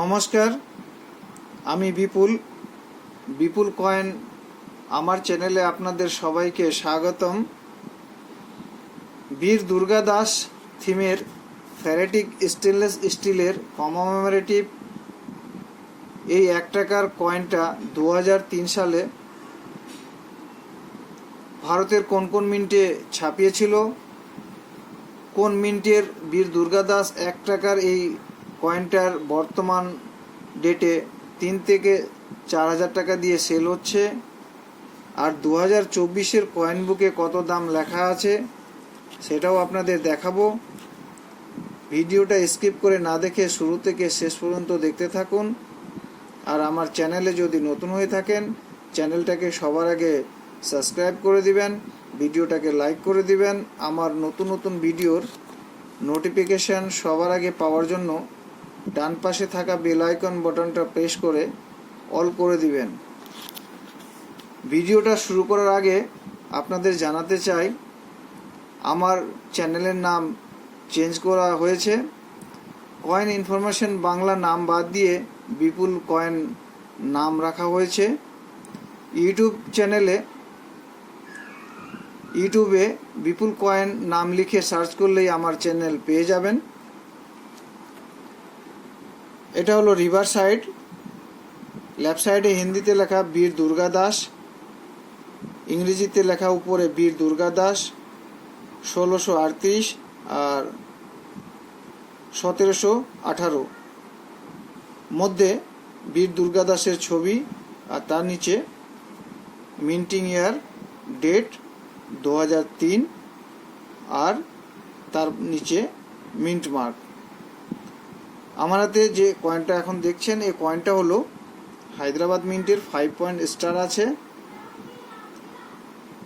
নমস্কার, আমি বিপুল। বিপুল কয়েন, আমার চ্যানেলে আপনাদের সবাইকে স্বাগতম। বীর দুর্গা দাস থিমের ফ্যারেটিক স্টেনলেস স্টিলের কমমেমোরেটিভ। এই এক টাকার কয়েনটা দু হাজার তিন সালে ভারতের কোন কোন মিন্টে ছাপিয়েছিল? কোন মিন্টের বীর দুর্গাদাস এক টাকার এই কয়েনটার বর্তমান ডেটে তিন থেকে চার হাজার টাকা দিয়ে সেল হচ্ছে। আর দু হাজার চব্বিশের কয়েন বুকে কত দাম লেখা আছে, সেটাও আপনাদের দেখাবো। ভিডিওটা স্কিপ করে না দেখে শুরু থেকে শেষ পর্যন্ত দেখতে থাকুন। আর আমার চ্যানেলে যদি নতুন হয়ে থাকেন, চ্যানেলটাকে সবার আগে সাবস্ক্রাইব করে দিবেন, ভিডিওটাকে লাইক করে দিবেন। আমার নতুন নতুন ভিডিওর নোটিফিকেশান সবার আগে পাওয়ার জন্য ডান পাশে থাকা বেল আইকন বাটনটা প্রেস করে অল করে দিবেন। ভিডিওটা শুরু করার আগে আপনাদের জানাতে চাই, আমার চ্যানেলের নাম চেঞ্জ করা হয়েছে। কয়েন ইনফরমেশন বাংলা নাম বাদ দিয়ে বিপুল কয়েন নাম রাখা হয়েছে। ইউটিউব চ্যানেলে, ইউটিউবে বিপুল কয়েন নাম লিখে সার্চ করলেই আমার চ্যানেল পেয়ে যাবেন। এটা হলো রিভার সাইড। লেফট সাইডে হিন্দিতে লেখা বীর দুর্গা দাস, ইংরেজিতে লেখা উপরে বীর দুর্গা দাস, ষোলোশো আটত্রিশ আর সতেরোশো আঠারো। মধ্যে বীর দুর্গা দাসের ছবি আর তার নিচে মিন্টিং ইয়ার ডেট দু হাজার তিন আর তার নিচে মিন্ট মার্ক। আমার হাতে যে কয়েনটা এখন দেখছেন, এই কয়েনটা হলো হায়দ্রাবাদ মিন্টের ফাইভ পয়েন্ট স্টার আছে।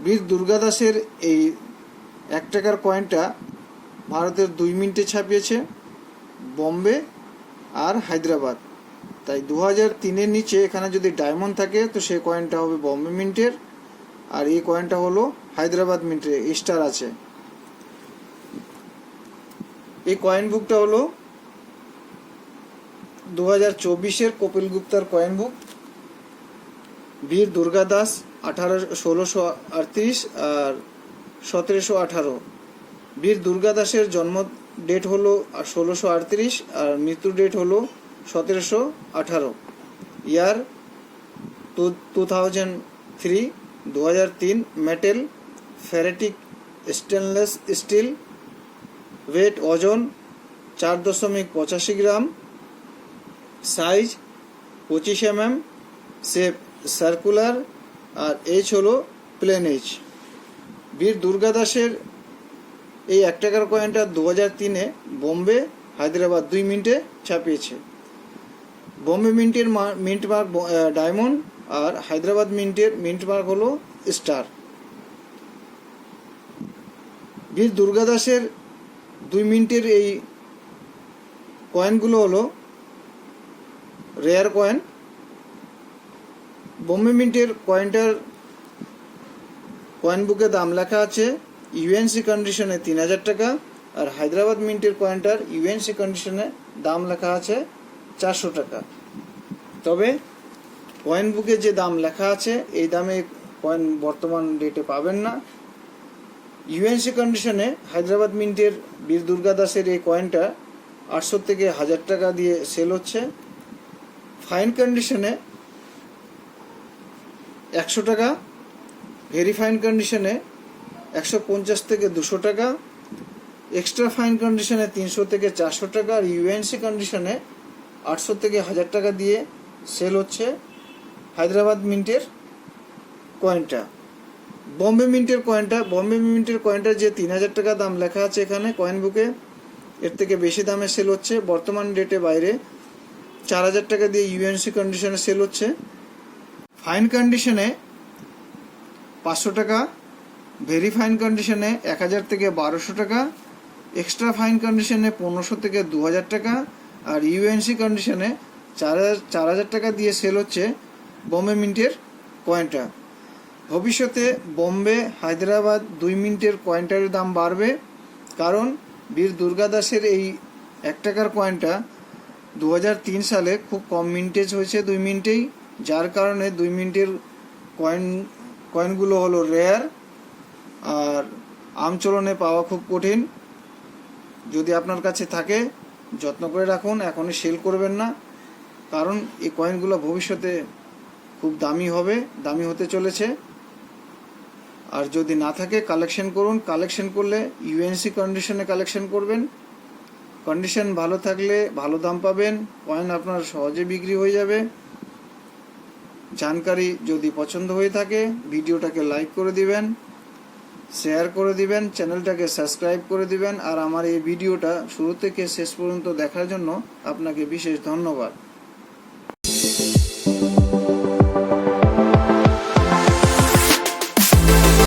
বীর দুর্গাদাসের এই এক টাকার কয়েনটা ভারতের দুই মিনিটে ছাপিয়েছে বম্বে আর হায়দ্রাবাদ। তাই দু হাজার তিনের নিচে এখানে যদি ডায়মন্ড থাকে, তো সেই কয়েনটা হবে বম্বে মিন্টের। আর এই কয়েনটা হলো হায়দ্রাবাদ মিন্টের স্টার আছে। এই কয়েন বুকটা হলো দু হাজার চব্বিশের কপিল গুপ্তার কয়েন বুক বীর দুর্গা দাস আঠারো, ষোলোশো আটত্রিশ আর সতেরোশো আঠারো। বীর দুর্গা দাসের জন্ম ডেট হলো ষোলোশো আটত্রিশ আর মৃত্যু ডেট হলো সতেরোশো আঠারো। Year two two thousand three দু হাজার তিন metal ferritic stainless steel weight ওজন চার দশমিক পঁচাশি গ্রাম সাইজ পঁচিশ এম এম শেপ সার্কুলার আর এইচ হলো প্লেন এইচ বীর দুর্গাদাসের এই এক টাকার কয়েনটা দু হাজার তিনে বোম্বে, হায়দ্রাবাদ দুই মিনিটে ছাপিয়েছে। বোম্বে মিন্টের মিন্ট মার্ক ডায়মন্ড আর হায়দ্রাবাদ মিন্টের মিন্ট মার্ক হলো স্টার বীর দুর্গাদাসের দুই মিনিটের এই কয়েনগুলো হলো রেয়ার কয়েন বোম্বে মিন্টের কয়েনটার কয়েন বুকে দাম লেখা আছে ইউএনসি কন্ডিশনে তিন হাজার টাকা, আর হায়দ্রাবাদ মিন্টের কয়েনটার ইউএনসি কন্ডিশনে দাম লেখা আছে চারশো টাকা। তবে কয়েন বুকে যে দাম লেখা আছে, এই দামে কয়েন বর্তমান ডেটে পাবেন না। ইউএনসি কন্ডিশনে হায়দ্রাবাদ মিন্টের বীর দুর্গা দাসের এই কয়েনটা আটশো থেকে হাজার টাকা দিয়ে সেল হচ্ছে। ফাইন কন্ডিশনে একশো টাকা, ভেরি ফাইন কন্ডিশনে একশো পঞ্চাশ থেকে দুশো টাকা, এক্সট্রা ফাইন কন্ডিশনে তিনশো থেকে চারশো টাকা, আর ইউএনসি কন্ডিশনে আটশো থেকে হাজার টাকা দিয়ে সেল হচ্ছে হায়দ্রাবাদ মিন্টের কয়েনটা। বম্বে মিন্টের কয়েনটা, বম্বে মিন্টের কয়েনটা যে তিন হাজার টাকা দাম লেখা আছে এখানে, কয়েন বুকে, এর থেকে বেশি দামে সেল হচ্ছে। বর্তমান ডেটে বাইরে চার হাজার টাকা দিয়ে ইউএনসি কন্ডিশনে সেল হচ্ছে। ফাইন কন্ডিশনে পাঁচশো টাকা ভেরি ফাইন কন্ডিশনে এক হাজার থেকে বারোশো টাকা এক্সট্রা ফাইন কন্ডিশনে পনেরোশো থেকে দু হাজার টাকা, আর ইউএনসি কন্ডিশনে চার হাজার চার হাজার টাকা দিয়ে সেল হচ্ছে বম্বে মিন্টের কয়েনটা ভবিষ্যতে বোম্বে, হায়দ্রাবাদ দুই মিনিটের কয়েনটার দাম বাড়বে, কারণ বীর দুর্গাদাসের এই এক টাকার কয়েনটা দু হাজার তিন সালে খুব কম মিন্টেজ হয়েছে দুই মিনিটেই, যার কারণে দুই মিনিটের কয়েন কয়েনগুলো হলো রেয়ার আর আমচলনে পাওয়া খুব কঠিন। যদি আপনার কাছে থাকে, যত্ন করে রাখুন, এখনই সেল করবেন না। কারণ এই কয়েনগুলো ভবিষ্যতে খুব দামি হবে, দামি হতে চলেছে। আর যদি না থাকে কালেকশন করুন। কালেকশন করলে ইউএনসি কন্ডিশনে কালেকশন করবেন। কন্ডিশন ভালো থাকলে ভালো দাম পাবেন কয়েন আপনার সহজে বিক্রি হয়ে যাবে। জানকারি যদি পছন্দ হয়ে থাকে, ভিডিওটাকে লাইক করে দিবেন শেয়ার করে দিবেন চ্যানেলটাকে সাবস্ক্রাইব করে দিবেন, আর আমার এই ভিডিওটা শুরু থেকে শেষ পর্যন্ত দেখার জন্য আপনাকে বিশেষ ধন্যবাদ।